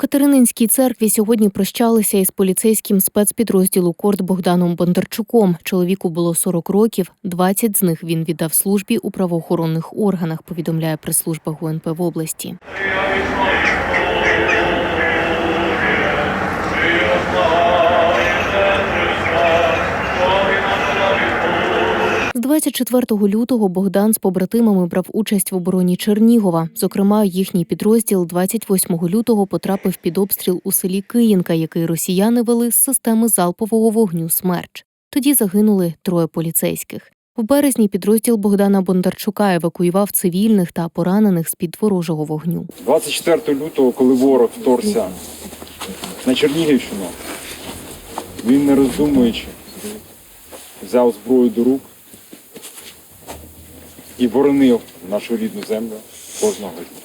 Катерининській церкві сьогодні прощалися із поліцейським спецпідрозділу Корт Богданом Бондарчуком. Чоловіку було 40 років, 20 з них він віддав службі у правоохоронних органах, повідомляє прес-служба ГУНП в області. 24 лютого Богдан з побратимами брав участь в обороні Чернігова. Зокрема, їхній підрозділ 28 лютого потрапив під обстріл у селі Київка, який росіяни вели з системи залпового вогню «Смерч». Тоді загинули троє поліцейських. В березні підрозділ Богдана Бондарчука евакуював цивільних та поранених з під ворожого вогню. 24 лютого, коли ворог вторгся на Чернігівщину, він не роздумуючи взяв зброю до рук і боронив нашу рідну землю кожного дня.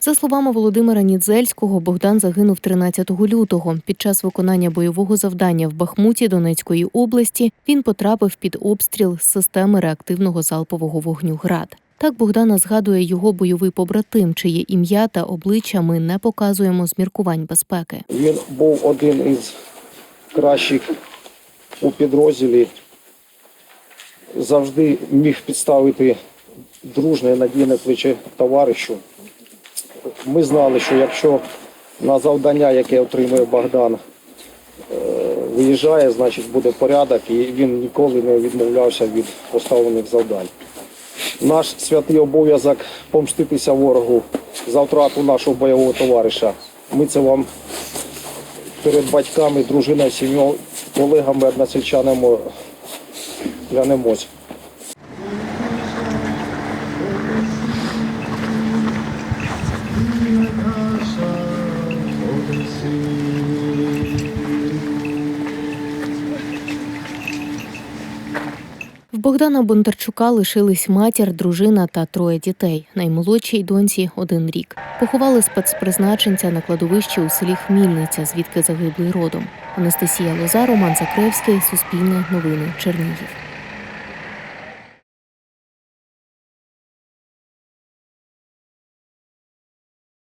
За словами Володимира Нідзельського, Богдан загинув 13 лютого. Під час виконання бойового завдання в Бахмуті Донецької області він потрапив під обстріл з системи реактивного залпового вогню ГРАД. Так Богдана згадує його бойовий побратим, чиє ім'я та обличчя ми не показуємо з міркувань безпеки. Він був один із кращих у підрозділі. Завжди міг підставити дружне надійне плече товаришу. Ми знали, що якщо на завдання, яке отримує Богдан, е, виїжджає, значить буде порядок, і він ніколи не відмовлявся від поставлених завдань. Наш святий обов'язок помститися ворогу за втрату нашого бойового товариша. Ми це вам перед батьками, дружиною, сім'єю, колегами, односельчанами клянемось. В Богдана Бондарчука лишились матір, дружина та троє дітей. Наймолодшій доньці один рік. Поховали спецпризначенця на кладовищі у селі Хмільниця, звідки загиблий родом. Анастасія Лоза, Роман Закревський, Суспільне новини, Чернігів.